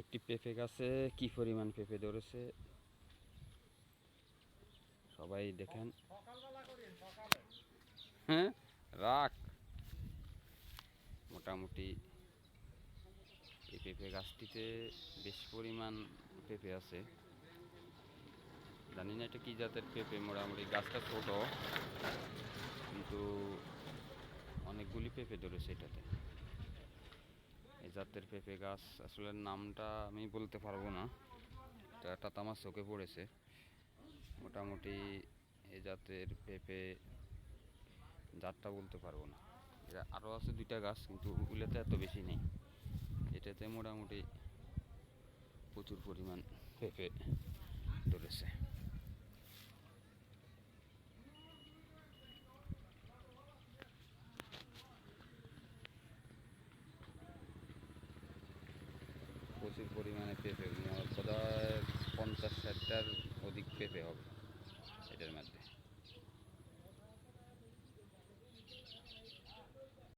একটি পেঁপে গাছে কি পরিমাণ পেঁপে ধরেছে? সবাই দেখেন। হ্যাঁ? রাখ। মোটামুটি এই পেঁপে গাছটিতে বেশ পরিমাণ পেঁপে আছে। জানি না এটা কি জাতের পেঁপে, মোটামুটি গাছটা ছোট, কিন্তু অনেকগুলি পেঁপে ধরেছে এটাতে। জাতের পেঁপে গাছ, আসলে নামটা আমি বলতে পারব না। এটা আমার চোখে পড়েছে। মোটামুটি এ জাতের পেঁপে জাতটা বলতে পারব না। এটা আরও আছে দুইটা গাছ, কিন্তু ওগুলোতে এত বেশি নেই। এটাতে মোটামুটি প্রচুর পরিমাণ পেঁপে ধরেছে। প্রচুর পরিমাণে পেঁপে হয় পঞ্চাশ ষাটটার অধিক পেঁপে হবে এটার মধ্যে।